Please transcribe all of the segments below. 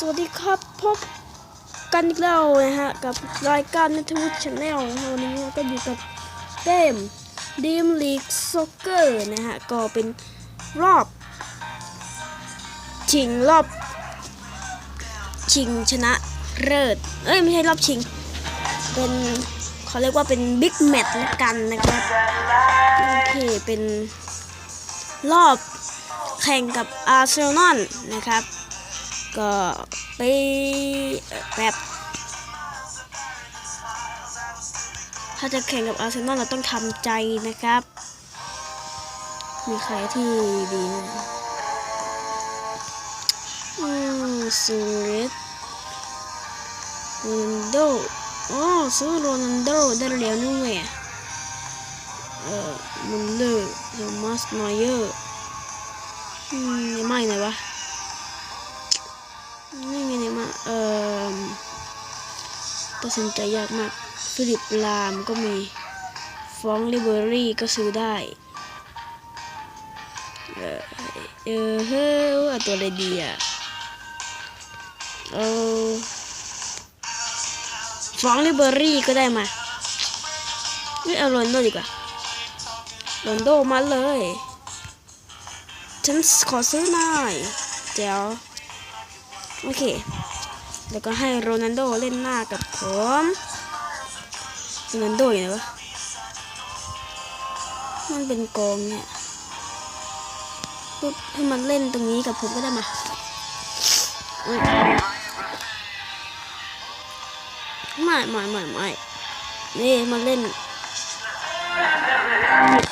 สวัสดีครับพบกันอีกแล้วนะฮะกับรายการนัทวุฒิชาแนลวันนี้ก็อยู่กับเกมดีมลีกซ็อกเกอร์นะฮะก็เป็นรอบชิงรอบ ชิงชนะเลิศเอ้ยไม่ใช่รอบชิง เป็นเขาเรียกว่าเป็นบิ๊กแมตช์ละกันนะครับโอเคเป็นรอบแข่งกับอาร์เซนอลนะครับ ก็ไปแบบถ้าจะแข่งกับอาร์เซนอลเราต้องทำใจนะครับ มีใครที่ดีนะอืมซูเรสโรนัลโดอ๋อซื้อโรนัลโดได้แล้วนี่ไงเอ่อมุลเลอร์โทมัสนอยเยอร์อืมไม่ไหนวะ ตัดสินใจยากมาก ฟิลิปลามก็มี ฟองลิเบอรี่ก็ซื้อได้ เออเออเฮ้ยว่าตัวอะไรดีอะเอาฟองลิเบอรี่ก็ได้มาไม่เอาโรนลโดดีกว่าโรนโดมาเลย ฉันขอซื้อหน่อยเดี๋ยวโอเค แล้วก็ให้โรนัลโดเล่นหน้ากับผมโรนัลโดอยู่ไหนวะมันเป็นกองเนี่ยปุ๊บให้มันเล่นตรงนี้กับผมก็ได้มาอุ๊ยไม่ไม่ไม่ไม่นี่มาเล่น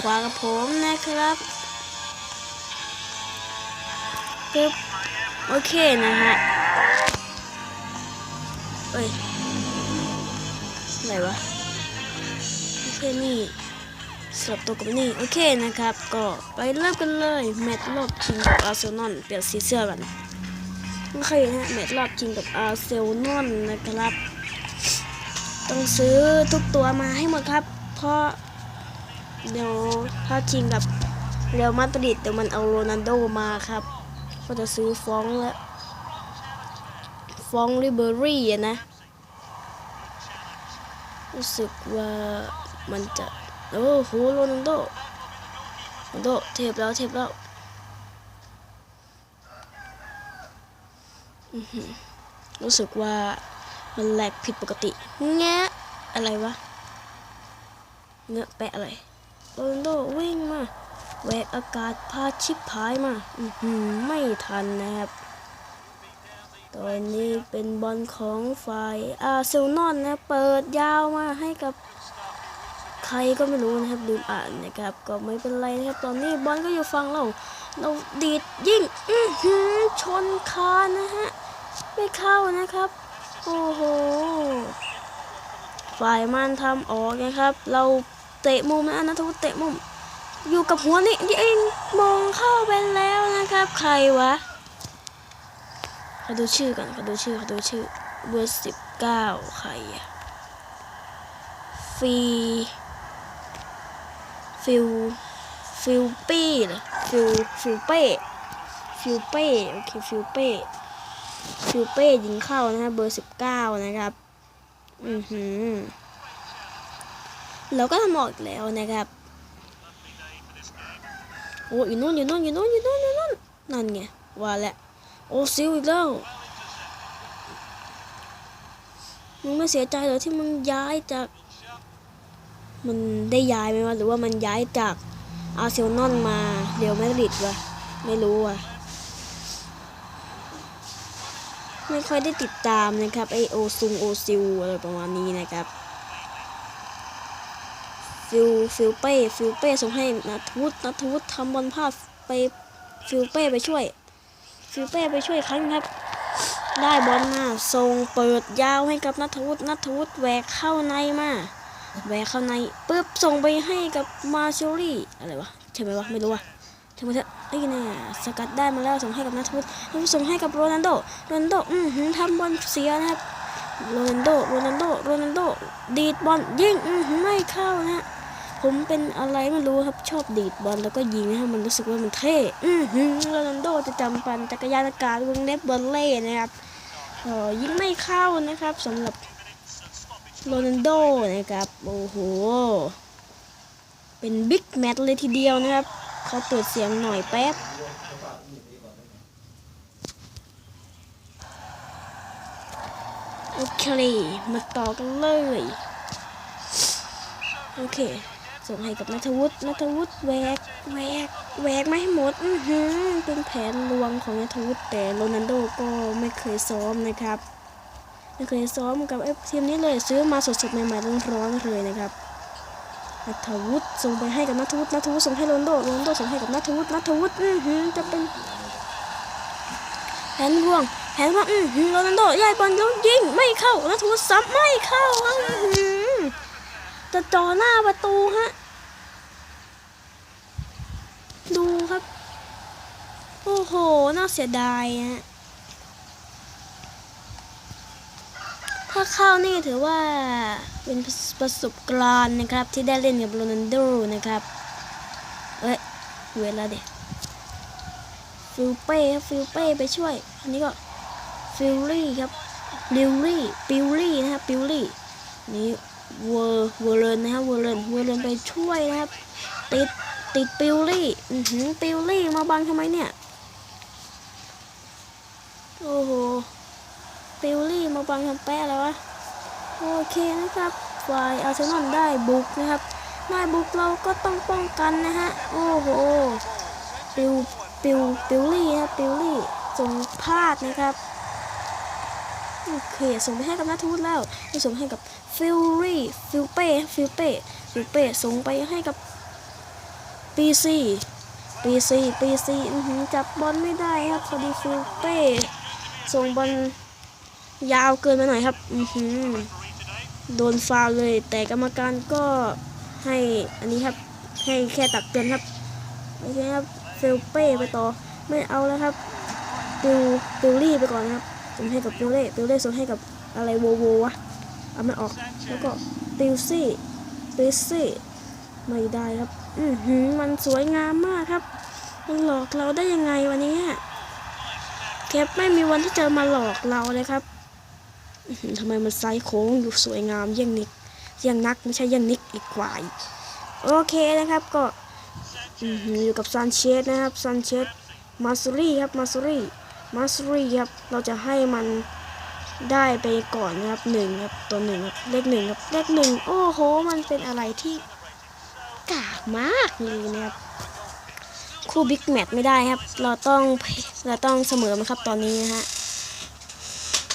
ขวากับผมนะครับปึ๊บโอเคนะฮะ เอ้ยอะไรวะโอเคนี่สลับตัวกับนี่โอเคนะครับ ก็ไปเริ่มกันเลยแมตช์รอบชิงกับอาร์เซนอลเปลี่ยนสีเสื้อกันโอเคฮะแมตช์รอบชิงกับอาร์เซนอลนะครับ ต้องซื้อทุกตัวมาให้หมดครับ เพราะเดี๋ยวถ้าชิงกับเรอัลมาดริดเดี๋ยวมันเอาโรนัลโดมาครับ ก็จะซื้อฟ้องแล้ว ฟองริเบอรี่อะนะ รู้สึกว่ามันจะ โอ้โหโรนัลโดโรนัลโดเทปแล้วเทปแล้วอื้อหือรู้สึกว่ามันแหลกผิดปกติแงะอะไรวะเงะแปะอะไรโรนัลโดวิ่งมาแหวกอากาศพาชิปพายมาอือหือไม่ทันนะครับ ตอนนี้เป็นบอลของฝ่ายอาร์เซนอลนะเปิดยาวมาให้กับใครก็ไม่รู้นะครับลืมอ่านนะครับ ก็ไม่เป็นไรนะครับ ตอนนี้บอลก็อยู่ฝั่งเราเราดีดยิงอื้อหือชนคานนะฮะไม่เข้านะครับ โอ้โหฝ่ายมันทำออกนะครับ เราเตะมุมนะนะทุกเตะมุม อยู่กับหัวนี่ยิงมองเข้าไปแล้วนะครับ ใครวะ อดูชื่อก่อนขอดูชื่อขอดูชื่อเบอร์สิบเก้าใครอะฟีฟิลฟิลปี้เหรอฟิลฟิลเป้ฟิลเป้โอเคฟิลเป้ฟิลเป้ยิงเข้านะฮะเบอร์สิบเก้านะครับ อือหือเราก็ทำออกอีกแล้วนะครับโอ้อยู่นู่นอยู่นู่นอยู่นู่นอยู่นู่นอยู่นู่นนั่นไงว่าแล้ว โอ้ซิลอีกแล้วมึงไม่เสียใจเหรอที่มึงย้ายจาก มันได้ย้ายไหมวะหรือว่ามันย้ายจากอาร์เซนอลมาเรอัลมาดริดวะไม่รู้ว่ะ ไม่ค่อยได้ติดตามนะครับไอโอซุงโอซิลอะไรประมาณนี้นะครับฟิลฟิลเป้ฟิลเป้ส่งให้นัทวุฒินัทวุฒิทำบอลพลาดไปฟิลเป้ไปช่วย ฟิลเป้ไปช่วยครั้งครับ ได้บอลมาส่งเปิดยาวให้กับนัทวุฒินัทวุฒิแหวกเข้าในมาแหวกเข้าในปุ๊บส่งไปให้กับมาเชลลี่อะไรวะใช่ไหมวะไม่รู้วะใช่ไหมเถอะไอ้ยเนี่ยสกัดได้มาแล้วส่งให้กับนัทวุฒินัทวุฒิส่งให้กับโรนัลโดโรนัลโดอือหือทำบอลเสียนะครับโรนัลโดโรนัลโดโรนัลโดดีดบอลยิงอือหือไม่เข้านะฮะ ผมเป็นอะไรไม่รู้ครับชอบดีดบอลแล้วก็ยิงนะครับมันรู้สึกว่ามันเท่อือหือโรนัลโดจะจำปันจักรยานอากาศวงเล็บบอลเล่นะครับเออยิงไม่เข้านะครับสำหรับโรนัลโดนะครับโอ้โหเป็นบิ๊กแมตช์เลยทีเดียวนะครับเขาเปิดเสียงหน่อยแป๊บโอเค มาต่อกันเลย โอเค ส่งให้กับนัทวุฒินัทวุฒิแวกแวกแวกไม่ให้หมดอือหือเป็นแผนลวงของนัทวุฒิแต่โรนัลโดก็ไม่เคยซ้อมนะครับไม่เคยซ้อมกับไอ้ทีมนี้เลยซื้อมาสดๆใหม่ๆร้อนๆเลยนะครับนัทวุฒิส่งไปให้กับนัทวุฒินัทวุฒิส่งให้โรนัลโดโรนัลโดส่งให้กับนัทวุฒินัทวุฒิอือหือจะเป็นแผนลวงแผนลวงอือหือโรนัลโดย้ายบอลแล้วยิงไม่เข้านัทวุฒิซ้ำไม่เข้าอือหือจะจ่อหน้าประตูฮะ ดูครับ โอ้โห น่าเสียดายฮะ ถ้าเข้านี่ถือว่าเป็นประสบการณ์นะครับ ที่ได้เล่นกับโรนัลโดนะครับ เอ้ย เวลาเด็กฟิลเป้ครับฟิลเป้ไปช่วย อันนี้ก็ฟิลลี่ครับลิวลี่ปิวลี่นะครับปิวลี่นี่เวอร์เวอร์เลนนะครับเวอร์เลนเวอร์เลนไปช่วยนะครับ ติดติดปิวลี่อือหือปิวลี่มาบังทำไมเนี่ย โอ้โหปิวลี่มาบังทำแป้แล้ววะ โอเคนะครับฝ่ายอาร์เซนอลได้บุกนะครับได้บุกเราก็ต้องป้องกันนะฮะ โอ้โหปิวปิวปิวลี่นะครับปิวลี่ส่งพลาดนะครับ โอเค ส่งไปให้กับนัทวุฒิแล้วไปส่งให้กับฟิลลี่ฟิลเป้ฟิลเป้ฟิลเป้ส่งไปให้กับปีซีปีซีปีซีจับบอลไม่ได้ครับพอดีฟิลเป้ ส่งบอลยาวเกินไปหน่อยครับอือหือโดนฟาวเลย แต่กรรมการก็ให้อันนี้ครับ ให้แค่ตักเตือนครับโอเคครับฟิลเป้ไปต่อ ไม่เอาแล้วครับปิวปิวลี่ไปก่อนครับส่งให้กับปิวเล่ปิวเล่ส่งให้กับอะไรโวโววะเอาไมันออกแล้วก็ปิวซี่ปิวซี่ไม่ได้ครับ อือหือมันสวยงามมากครับมันหลอกเราได้ยังไงวันนี้ แคปไม่มีวันที่จะมาหลอกเราเลยครับทำไมมันไซส์โค้งอยู่สวยงามเยี่ยงนิกเยี่ยงนักไม่ใช่เยี่ยงนิกอีกควายโอเคนะครับก็อยู่กับซานเชสนะครับซานเชสมาซูรี่ครับมาซูรี่มาซูรี่ครับเราจะให้มันได้ไปก่อนนะครับหนึ่งครับตัวหนึ่งครับเลขหนึ่งครับเลขหนึ่งโอ้โห มันเป็นอะไรที่กากมากเลยนะครับ คู่บิ๊กแมตไม่ได้ครับ เราต้องเราต้องเสมอมันครับตอนนี้นะฮะ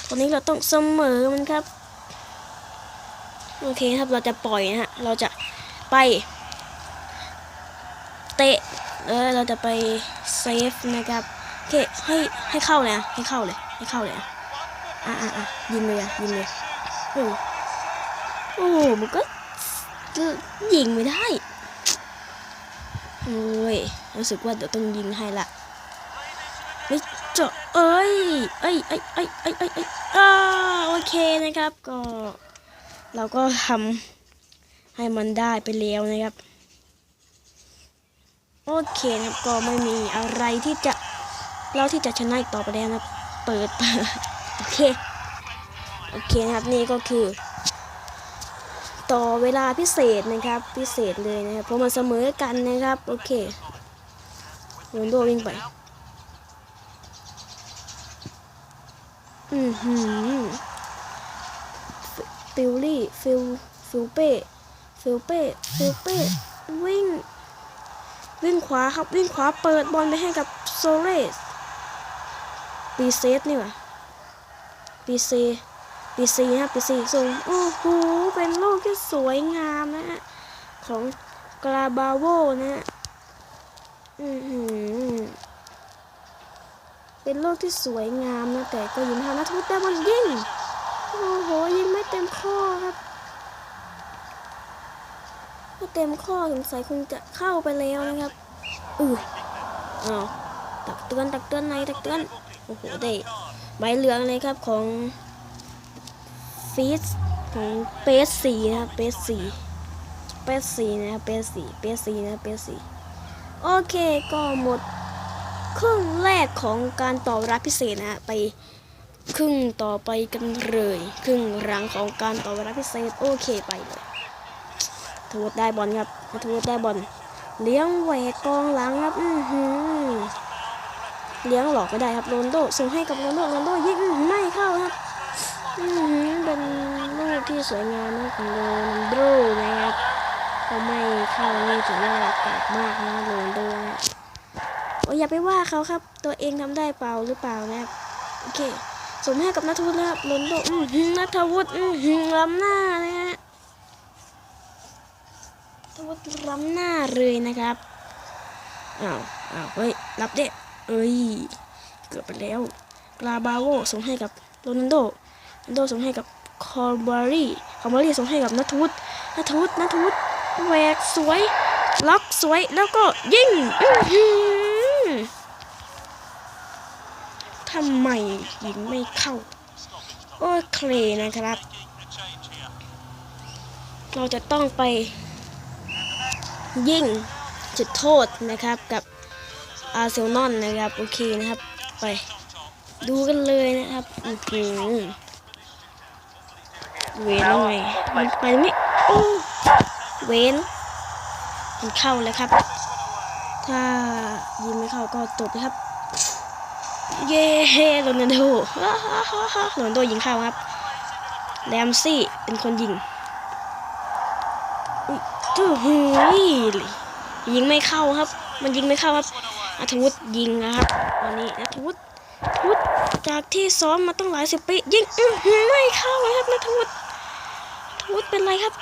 ตอนนี้เราต้องเสมอมันครับ โอเคครับเราจะปล่อยนะฮะเราจะไป เตะเออเราจะไปเซฟนะครับโอเคให้ให้เข้าเลยนะให้เข้าเลยให้เข้าเลยอะอะอะอะยิงเลยอะยิงเลยโอ้โอ้มันก็ยิงไม่ได้ โอ้ย รู้สึกว่าเดี๋ยวต้องยิงให้ละไม่เจาะเอ้ย เอ้ยเอ้ยเอ้ยเอ้ยเอ้ยเอ้ยอ่าโอเคนะครับ ก็ เราก็ทำให้มันได้ไปแล้วนะครับ โอเคนะครับก็ไม่มีอะไรที่จะเราที่จะชนะอีกต่อไปแล้วนะเปิด โอเค โอเคนะครับนี่ก็คือ ต่อเวลาพิเศษนะครับ พิเศษเลยนะครับเพราะมันเสมอกันนะครับ โอเคโรนโดวิ่งไป อือหือฟิลลี่ฟิลฟิลเป้ฟิลเป้ฟิลเป้วิ่ง วิ่งขวาครับวิ่งขวาเปิดบอลไปให้กับโซเรสปีเซสนี่หว่าปีเซ ปีซีนะครับปีซีส่งโอ้โหเป็นลูกที่สวยงามนะฮะของกราบาโวนะฮะอือหือเป็นลูกที่สวยงามนะแต่ก็ยิงทางนัทวุฒิได้บอลยิงโอ้โหยิงไม่เต็มข้อครับไม่เต็มข้อสงสัยคงจะเข้าไปแล้วนะครับอืออ้าวตักเตือนตักเตือนไหนตักเตือนโอ้โหได้ใบเหลืองเลยครับของ ฟีสของเปสสีนะครับเปสสีเปสสีนะเปสสีเปสสีนะเปสสีโอเคก็หมดครึ่งแรกของการตอบรับพิเศษนะไปครึ่งต่อไปกันเลยครึ่งหลังของการต่อเวลาพิเศษโอเคไปเลยทวุฒได้บอลครับทวุฒได้บอลเลี้ยงแหวกกองหลังครับอือหือเลี้ยงหลอกก็ได้ครับโรนโดส่งให้กับโรนโดโรนโดยิงไม่เข้าครับ เป็นลูกที่สวยงามมากของโรนลโดนะครับพอไม่เข้านี่ถือว่าแปลกมากนะโรนลโดนะโอ้ยอย่าไปว่าเขาครับ ตัวเองทำได้เปล่าหรือเปล่านะครับโอเคสมให้กับนัทวุฒินะครับลนโดอื้อหือนัทวุฒิอื้อหือล้ำหน้านะฮะนัทวุฒิล้ำหน้าเลยนะครับอ้าวอ้าวเฮ้ยรับเด้เอ้ยเกือบไปแล้วกลาบาโวส่งให้กับโรนัลโด โรนัลโดส่งให้กับคอร์บารีคอร์บารีส่งให้กับนัทวุฒินัทวุฒินัทวุฒิแหวกสวย ล็อกสวยแล้วก็ยิงอื้อหือทำไมยิงไม่เข้า โอเคนะครับ เราจะต้องไป ยิงจุดโทษนะครับกับอาร์เซนอลนะครับ โอเคนะครับ ไปดูกันเลยนะครับอือหือ เวนยังไงมันไปไม่โอ้เวนมันเข้าแล้วครับ ถ้ายิงไม่เข้าก็จบเลยครับ เย้โรนัลโดฮ่าฮ่าฮ่าฮ่าโรนัลโดยิงเข้าครับแรมซี่เป็นคนยิงอุ๊ยตู้หูยยิงไม่เข้าครับ มันยิงไม่เข้าครับอัธวุฒิยิงนะครับวันนี้อัธวุฒิอัธวุฒิจากที่ซ้อมมาตั้งหลายสิบปียิงอื้อหือไม่เข้านะครับนัทวุฒิอัธ วุฒิเป็นไรครับ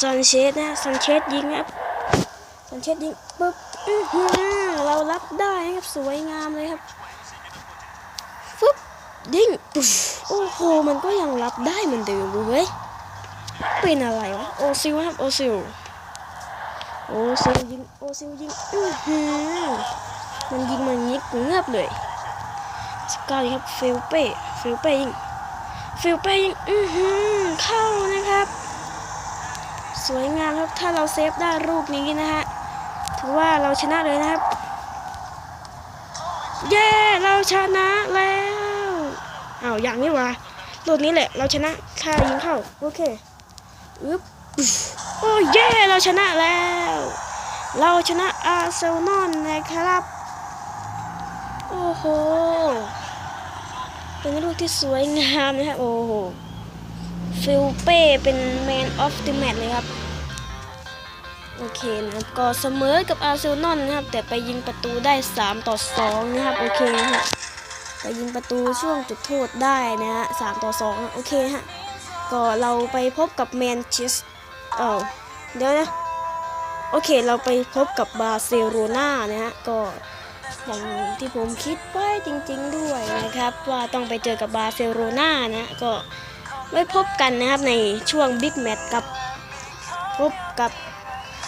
ซันเชสนะซันเชสยิงครับซันเชสยิงปุ๊บอือหือเรารับได้ครับสวยงามเลยครับฟึบดิ้งปุ๊บโอ้โหมันก็ยังรับได้เหมือนเดิมเว้ยเป็นอะไรวะโอซิลครับโอซิลโอซิลยิงโอซิลยิงอื้อหือมันยิงมันยิงเงือบเลยสกาลครับเฟลเป้เฟลเป้ยิง ฟิลเป้ยิงอื้อหือเข้านะครับ สวยงามครับถ้าเราเซฟได้รูปนี้นะฮะถือว่าเราชนะเลยนะครับ เย้เราชนะแล้วอ้าวอย่างนี้วะลูกนี้แหละ เราชนะถ้ายิงเข้าโอเคอึ๊บโอ้เย้เราชนะแล้ว เราชนะอาร์เซนอลนะครับ โอ้โห เป็นลูกที่สวยงามนะครับโอ้โหฟิลเป้เป็นแมนออฟ h ด m แมตเลยครับ โอเคนะครับก็เสมอกับอาร์เซนอลนะครับ แต่ไปยิงประตูได้ 3 ต่อ 2 นะครับ โอเคฮะไปยิงประตูช่วงจุดโทษได้นะฮะ3ต่อ2โอเคฮะก็เราไปพบกับแมนเชสเออเดี๋ยวนะ โอเคเราไปพบกับบาร์เซโลนานะฮะก็ อย่างที่ผมคิดไว้จริง ๆ ด้วยนะครับ ว่าต้องไปเจอกับบาร์เซโลนานะก็ไว้พบกันนะครับในช่วงบิ๊กแมตช์กับพบกับ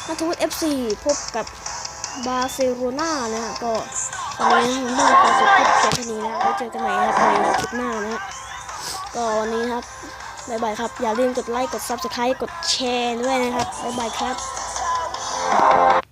นัทวุฒิเอฟซีพบกับบาร์เซโลนานะก็วันนี้ผมต้องขอจบคลิปเพียงเท่นี้นะไว้เจอกันใหม่นะครับในคลิปหน้านะก็วันนี้ครับบ๊ายบายครับ อย่าลืมกดไลค์ กด Subscribe กดแชร์ด้วยนะครับบ๊ายบายครับ